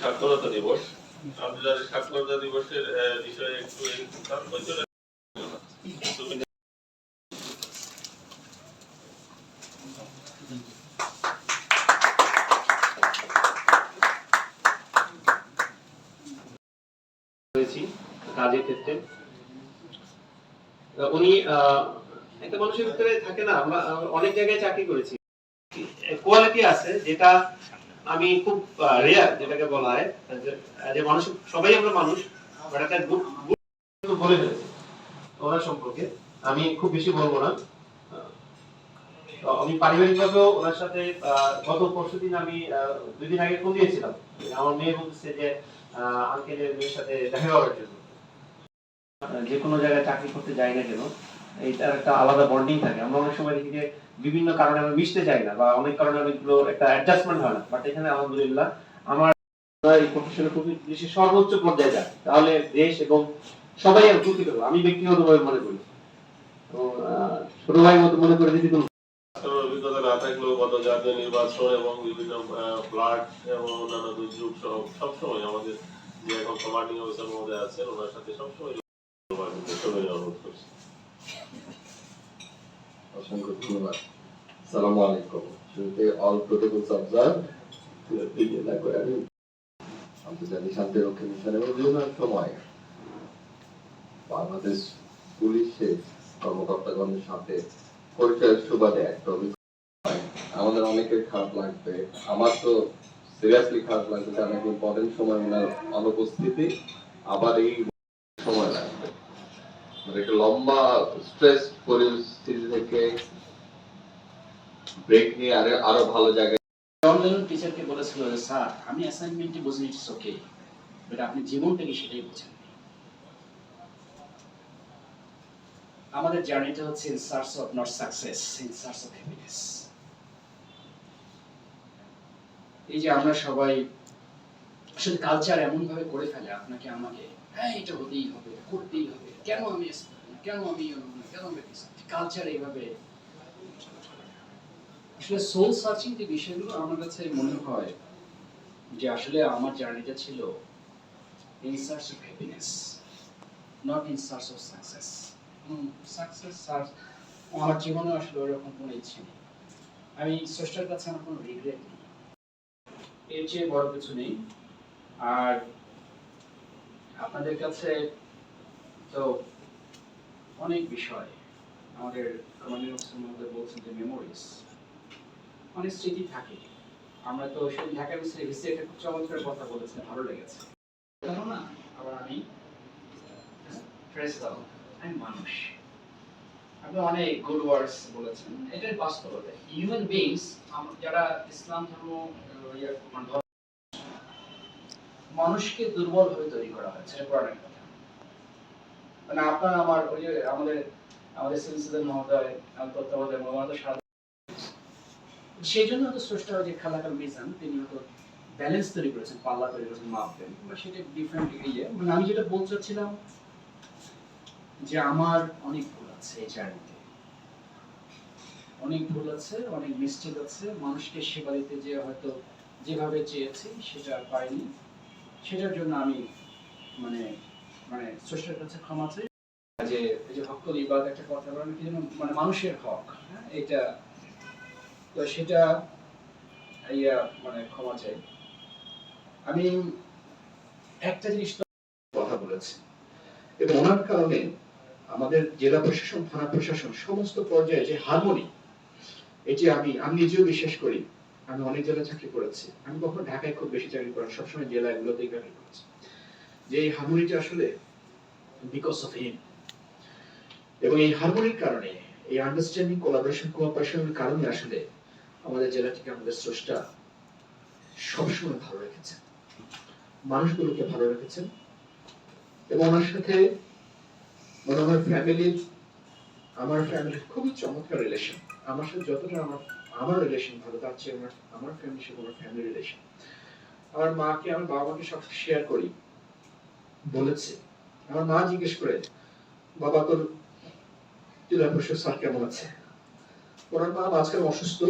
সাক্ষরতা দিবস। আন্তর্জাতিক সাক্ষরতা দিবসের বিষয়ে একটু কাজের ক্ষেত্রে। উনি একটা মানুষের ভিতরে থাকে না, আমরা অনেক জায়গায় চাকরি করেছি। কোয়ালিটি আছে, যেটা আমি খুব রেয়ার যেটাকে বলা হয়, যে- মানুষ, সবাই আমরা মানুষ বলে ওনার সম্পর্কে। আমি খুব বেশি বলব না। আমি পারিবারিকভাবেও ওনার সাথে গত পরশু দিন আমি দুই দিন আগে ফোন দিয়েছিলাম আমার মেয়ে বলছে যে আঙ্কেলের মেয়ের সাথে দেখা করার জন্য। যে কোনো জায়গায় চাকরি করতে যাই না কেন এইটার একটা আলাদা বন্ডিং থাকে। আমরা অনেক সময় দেখি যে বিভিন্ন কারণে আমরা মিশতে চাই না বা অনেক কারণে অনেকগুলো একটা অ্যাডজাস্টমেন্ট হয় না। বাট এখানে আলহামদুলিল্লাহ আমার এই প্রফেশনে খুবই বেশি সর্বোচ্চ পর্যায়ে যায়। তাহলে দেশ এবং সবাই আর উপকৃত হবে আমি ব্যক্তিগতভাবে মনে করি। তো ছোট ভাই মতো মনে করে নির্বাচন এবং বিভিন্ন এবং অন্যান্য দুর্যোগ সহ সবসময় আমাদের যে এখন কমান্ডিং অফিসার মধ্যে আছেন, ওনার সাথে সবসময় করছি। অসংখ্য ধন্যবাদ সালামু আলাইকুম শুরুতে অল এবং বিভিন্ন সময় বাংলাদেশ পুলিশের কর্মকর্তাগণের সাথে পরিচয়ের সুবাদে একটা আমাদের অনেকের খারাপ লাগবে আমার তো সিরিয়াসলি খারাপ লাগবে কারণ একটা ইম্পর্টেন্ট সময় ওনার অনুপস্থিতি আবার এই সময় লাগবে মানে একটা লম্বা স্ট্রেস পরিস্থিতি থেকে ব্রেক নিয়ে আরও আরও ভালো জায়গায় জন লেনন টিচারকে বলেছিল যে, স্যার, আমি অ্যাসাইনমেন্টই বুঝিনি ইটস ওকে বাট আপনি জীবনটা কি সেটাই বুঝেন আমাদের জার্নিটা হচ্ছে in search of not success in search of happiness এই যে আমরা সবাই আসলে কালচার এমন ভাবে করে ফেলে আপনাকে, আমাকে। হ্যাঁ এটা হতেই হবে, করতেই হবে। কেন আমি কেন আমি কেন আমি কালচার এইভাবে আসলে সোল সার্চিং যে বিষয়গুলো আমার কাছে মনে হয় যে আসলে আমার জার্নিটা ছিল in search of happiness not in search of success success search আমার জীবনে আসলে ওরকম কোনো ইচ্ছে নেই। আমি স্রষ্টার কাছে আমার কোনো রিগ্রেট নেই। এর চেয়ে বড় কিছু নেই। আর আপনাদের কাছে তো অনেক বিষয়। আমাদের মহোদয় বলছেন যে মেমোরিজ অনেক স্মৃতি থাকে। আমরা তো সেই ঢাকা বিশ্ববিদ্যালয়ে একটা খুব চমৎকার কথা বলেছেন, ভালো লেগেছে। কেন না, আবার আমি প্রেস দাও আমি মানুষ। আপনি অনেক গুড ওয়ার্ডস বলেছেন। এটাই বাস্তবতা। হিউম্যান বিংস যারা ইসলাম ধর্ম আহ, ইয়ে, মানে ধর্ম মানুষকে দুর্বল ভাবে তৈরি করা হয়েছে কোরআনের কথা। মানে আপনার আমার ওই যে আমাদের আমাদের সিলসিলের মহোদয় তত্ত্বাবধায়ক মহোদয় সেই জন্য হয়তো স্রষ্টা যে খালাকাল মিজান, তিনি হয়তো ব্যালেন্স তৈরি করেছেন, পাল্লা তৈরি করেছেন মাপবেন বা সেটা ডিফারেন্ট ইয়ে। মানে আমি যেটা বলতে চাচ্ছিলাম যে আমার অনেক ভুল আছে এই জার্নিতে অনেক ভুল আছে, অনেক মিস্টেক আছে। মানুষকে সেবা দিতে যে হয়তো যেভাবে চেয়েছি, সেটা পাইনি। সেটার জন্য আমি মানে মানে স্রষ্টার কাছে ক্ষমা চাই। যে, এই যে হক ইবাদ একটা কথা বলেন কি যেন মানে মানুষের হক হ্যাঁ? এটা, তো সেটা ইয়া মানে ক্ষমা চাই। আমি একটা জিনিস কথা বলেছি। এবং ওনার কারণে আমাদের জেলা প্রশাসন, থানা প্রশাসন, সমস্ত পর্যায়ে যে হারমোনি, এটি আমি আমি নিজেও বিশ্বাস করি আমি অনেক জেলায় চাকরি করেছি। আমি কখনো ঢাকায় খুব বেশি চাকরি করি না, সবসময় জেলাগুলোতেই চাকরি করেছি। যে এই হারমোনিটা আসলে বিকজ অফ হিম এবং এই হারমোনির কারণে এই আন্ডারস্ট্যান্ডিং কোলাবোরেশন কোঅপারেশনের কারণে আসলে আমাদের জেলাটিকে আমাদের স্রষ্টা সবসময় ভালো রেখেছেন। মানুষগুলোকে ভালো রেখেছেন। এবং ওনার সাথে আমার ফ্যামিলির আমার ফ্যামিলির খুবই চমৎকার রিলেশন আমার সাথে যতটা আমার আমার রিলেশন ভালো, তার চেয়ে আমার আমার ফ্যামিলির সাথে আমার ফ্যামিলি রিলেশন আমার মাকে, আমার বাবা মাকে সব শেয়ার করি। বলেছে। আমার মা জিজ্ঞেস করে, বাবা, তোর জেলা পরিষদ স্যার কেমন আছে? ওনার মা মাঝখানে অসুস্থ।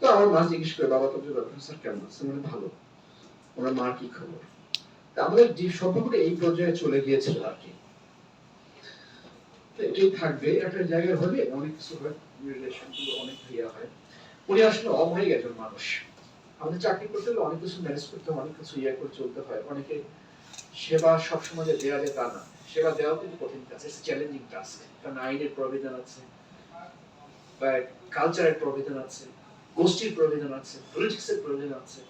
তো আমার মা জিজ্ঞেস করে, বাবা, তোর জেলা পরিষদ স্যার কেমন আছে? মানে ভালো। ওনার মার কি খবর? আমাদের যে সম্পর্কটা এই পর্যায়ে চলে গিয়েছিল আর কি। এটাই থাকবে। একটা জায়গায় হলে অনেক কিছু হয়। রিলেশনগুলো অনেক ভিয়া হয়। উনি আসলে অমায়িক একজন মানুষ। আমাদের চাকরি করতে হলে অনেক কিছু ম্যানেজ করতে হয়, অনেক কিছু ইয়ে করে চলতে হয়। অনেকে সেবা সব সময় দেওয়া যায় তা না। সেবা দেওয়া কিন্তু কঠিন কাজ ইটস চ্যালেঞ্জিং টাস্ক কারণ আইনের প্রবিধান আছে, বা কালচারের প্রবিধান আছে, গোষ্ঠীর প্রবিধান আছে পলিটিক্সের প্রবিধান আছে।